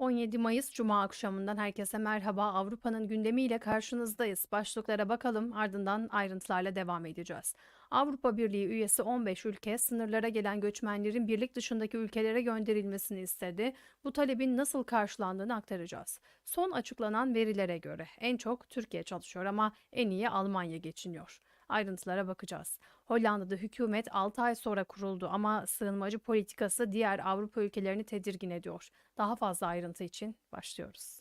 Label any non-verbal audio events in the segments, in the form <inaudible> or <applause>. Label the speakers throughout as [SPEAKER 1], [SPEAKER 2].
[SPEAKER 1] ...17 Mayıs Cuma akşamından herkese merhaba. Avrupa'nın gündemiyle karşınızdayız. Başlıklara bakalım ardından ayrıntılarla devam edeceğiz. Avrupa Birliği üyesi 15 ülke sınırlara gelen göçmenlerin birlik dışındaki ülkelere gönderilmesini istedi. Bu talebin nasıl karşılandığını aktaracağız. Son açıklanan verilere göre en çok Türkiye çalışıyor ama en iyi Almanya geçiniyor. Ayrıntılara bakacağız. Hollanda'da hükümet 6 ay sonra kuruldu ama sığınmacı politikası diğer Avrupa ülkelerini tedirgin ediyor. Daha fazla ayrıntı için başlıyoruz.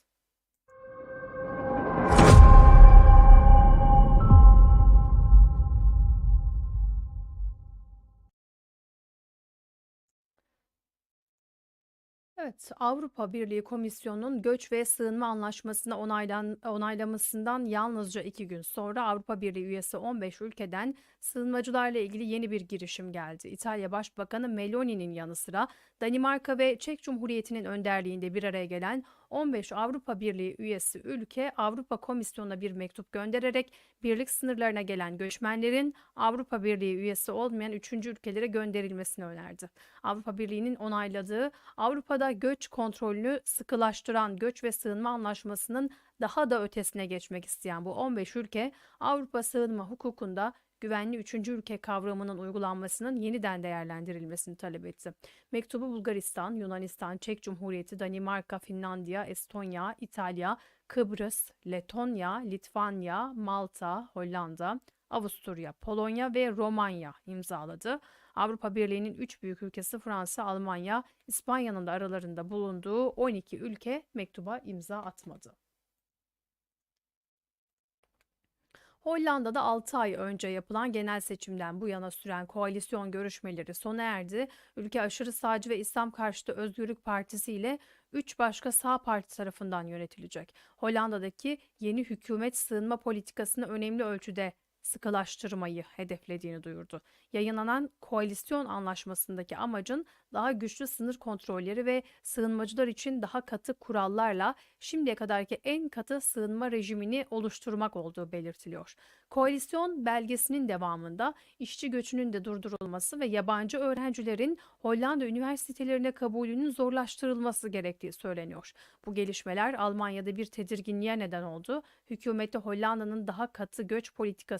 [SPEAKER 1] Evet, Avrupa Birliği Komisyonu'nun göç ve sığınma anlaşmasını onaylan, onaylamasından yalnızca iki gün sonra Avrupa Birliği üyesi 15 ülkeden sığınmacılarla ilgili yeni bir girişim geldi. İtalya Başbakanı Meloni'nin yanı sıra Danimarka ve Çek Cumhuriyeti'nin önderliğinde bir araya gelen 15 Avrupa Birliği üyesi ülke Avrupa Komisyonu'na bir mektup göndererek birlik sınırlarına gelen göçmenlerin Avrupa Birliği üyesi olmayan üçüncü ülkelere gönderilmesini önerdi. Avrupa Birliği'nin onayladığı Avrupa'da göç kontrolünü sıkılaştıran göç ve sığınma anlaşmasının daha da ötesine geçmek isteyen bu 15 ülke Avrupa sığınma hukukunda güvenli üçüncü ülke kavramının uygulanmasının yeniden değerlendirilmesini talep etti. Mektubu Bulgaristan, Yunanistan, Çek Cumhuriyeti, Danimarka, Finlandiya, Estonya, İtalya, Kıbrıs, Letonya, Litvanya, Malta, Hollanda, Avusturya, Polonya ve Romanya imzaladı. Avrupa Birliği'nin üç büyük ülkesi Fransa, Almanya, İspanya'nın da aralarında bulunduğu 12 ülke mektuba imza atmadı. Hollanda'da 6 ay önce yapılan genel seçimden bu yana süren koalisyon görüşmeleri sona erdi. Ülke aşırı sağcı ve İslam karşıtı Özgürlük Partisi ile 3 başka sağ parti tarafından yönetilecek. Hollanda'daki yeni hükümet sığınma politikasını önemli ölçüde sıkılaştırmayı hedeflediğini duyurdu. Yayınlanan koalisyon anlaşmasındaki amacın daha güçlü sınır kontrolleri ve sığınmacılar için daha katı kurallarla şimdiye kadarki en katı sığınma rejimini oluşturmak olduğu belirtiliyor. Koalisyon belgesinin devamında işçi göçünün de durdurulması ve yabancı öğrencilerin Hollanda üniversitelerine kabulünün zorlaştırılması gerektiği söyleniyor. Bu gelişmeler Almanya'da bir tedirginliğe neden oldu. Hükümette Hollanda'nın daha katı göç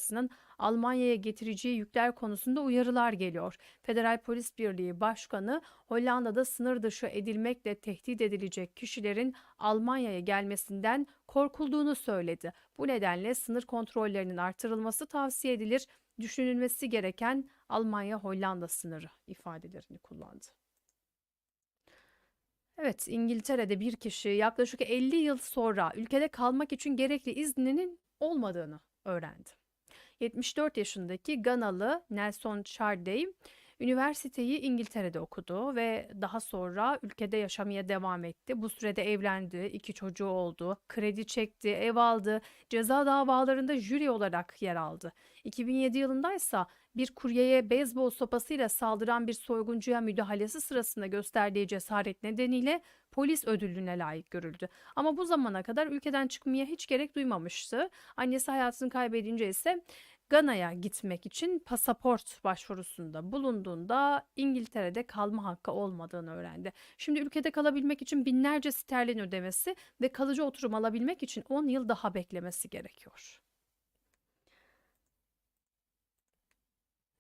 [SPEAKER 1] politikasının Almanya'ya getireceği yükler konusunda uyarılar geliyor. Federal Polis Birliği Başkanı Hollanda'da sınır dışı edilmekle tehdit edilecek kişilerin Almanya'ya gelmesinden korkulduğunu söyledi. Bu nedenle sınır kontrollerinin artırılması tavsiye edilir. Düşünülmesi gereken Almanya-Hollanda sınırı ifadelerini kullandı. Evet, İngiltere'de bir kişi yaklaşık 50 yıl sonra ülkede kalmak için gerekli izninin olmadığını öğrendi. 74 yaşındaki Ganalı Nelson Chardey üniversiteyi İngiltere'de okudu ve daha sonra ülkede yaşamaya devam etti. Bu sürede evlendi, iki çocuğu oldu, kredi çekti, ev aldı, ceza davalarında jüri olarak yer aldı. 2007 yılında ise bir kuryeye beyzbol sopasıyla saldıran bir soyguncuya müdahalesi sırasında gösterdiği cesaret nedeniyle polis ödülüne layık görüldü. Ama bu zamana kadar ülkeden çıkmaya hiç gerek duymamıştı. Annesi hayatını kaybedince ise Gana'ya gitmek için pasaport başvurusunda bulunduğunda İngiltere'de kalma hakkı olmadığını öğrendi. Şimdi ülkede kalabilmek için binlerce sterlin ödemesi ve kalıcı oturum alabilmek için 10 yıl daha beklemesi gerekiyor.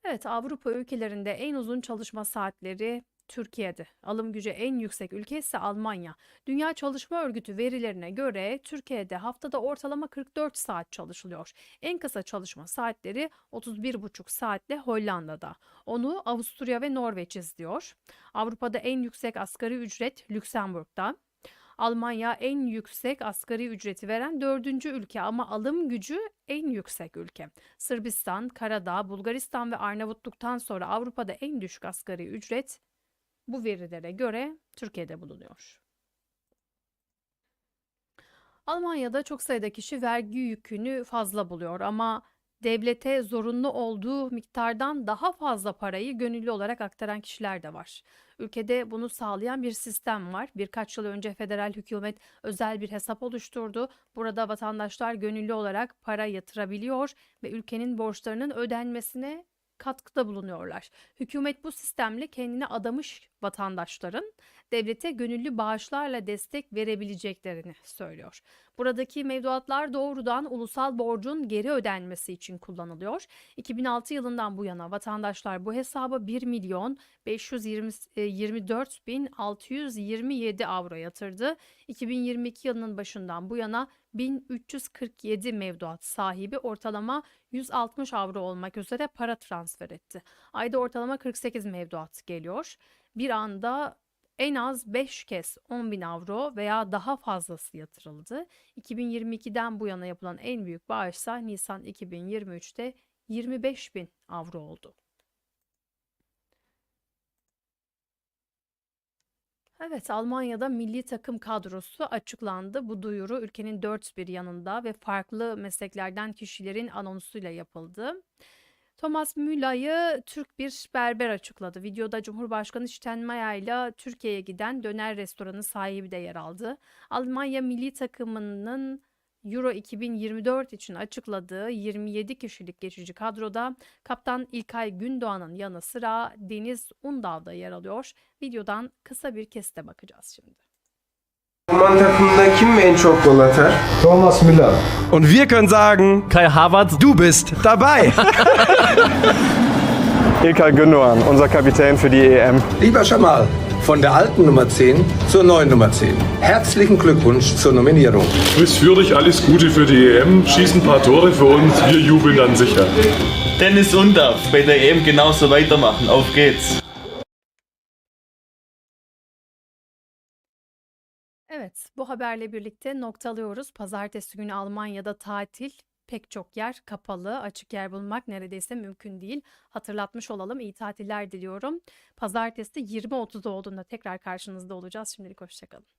[SPEAKER 1] Evet, Avrupa ülkelerinde en uzun çalışma saatleri Türkiye'de. Alım gücü en yüksek ülke ise Almanya. Dünya Çalışma Örgütü verilerine göre Türkiye'de haftada ortalama 44 saat çalışılıyor. En kısa çalışma saatleri 31,5 saatle Hollanda'da. Onu Avusturya ve Norveç izliyor. Avrupa'da en yüksek asgari ücret Lüksemburg'da. Almanya en yüksek asgari ücreti veren dördüncü ülke ama alım gücü en yüksek ülke. Sırbistan, Karadağ, Bulgaristan ve Arnavutluk'tan sonra Avrupa'da en düşük asgari ücret bu verilere göre Türkiye'de bulunuyor. Almanya'da çok sayıda kişi vergi yükünü fazla buluyor ama devlete zorunlu olduğu miktardan daha fazla parayı gönüllü olarak aktaran kişiler de var. Ülkede bunu sağlayan bir sistem var. Birkaç yıl önce federal hükümet özel bir hesap oluşturdu. Burada vatandaşlar gönüllü olarak para yatırabiliyor ve ülkenin borçlarının ödenmesine katkıda bulunuyorlar. Hükümet bu sistemle kendine adamış vatandaşların devlete gönüllü bağışlarla destek verebileceklerini söylüyor. Buradaki mevduatlar doğrudan ulusal borcun geri ödenmesi için kullanılıyor. 2006 yılından bu yana vatandaşlar bu hesaba 1 milyon 524 bin 627 avro yatırdı. 2022 yılının başından bu yana 1347 mevduat sahibi ortalama 160 avro olmak üzere para transfer etti. Ayda ortalama 48 mevduat geliyor. Bir anda en az 5 kez 10 bin avro veya daha fazlası yatırıldı. 2022'den bu yana yapılan en büyük bağışsa Nisan 2023'te 25 bin avro oldu. Evet, Almanya'da milli takım kadrosu açıklandı. Bu duyuru ülkenin dört bir yanında ve farklı mesleklerden kişilerin anonsuyla yapıldı. Thomas Müller'ı Türk bir berber açıkladı. Videoda Cumhurbaşkanı Steinmeier ile Türkiye'ye giden döner restoranı sahibi de yer aldı. Almanya milli takımının Euro 2024 için açıkladığı 27 kişilik geçici kadroda kaptan İlkay Gündoğan'ın yanı sıra Deniz Undal da yer alıyor. Videodan kısa bir kesite bakacağız şimdi.
[SPEAKER 2] Alman takımda kim en çok gol atar?
[SPEAKER 3] Thomas Müller.
[SPEAKER 4] Und wir können sagen,
[SPEAKER 5] Kai Havertz,
[SPEAKER 4] du bist dabei. <laughs>
[SPEAKER 6] Ilkay Gündoğan, unser Kapitän für die EM.
[SPEAKER 3] Lieber Schamal, von der alten Nummer 10 zur neuen Nummer 10. Herzlichen Glückwunsch zur Nominierung.
[SPEAKER 7] Grüß Fürlich, alles Gute für die EM. Schieß ein paar Tore für uns, wir jubeln dann sicher.
[SPEAKER 5] Dennis Undaff bei der EM genauso weitermachen. Auf geht's.
[SPEAKER 1] Evet, bu haberle birlikte noktalıyoruz. Pazartesi günü Almanya'da tatil. Pek çok yer kapalı, açık yer bulmak neredeyse mümkün değil. Hatırlatmış olalım. İyi tatiller diliyorum. Pazartesi 20.30 olduğunda tekrar karşınızda olacağız. Şimdilik hoşçakalın.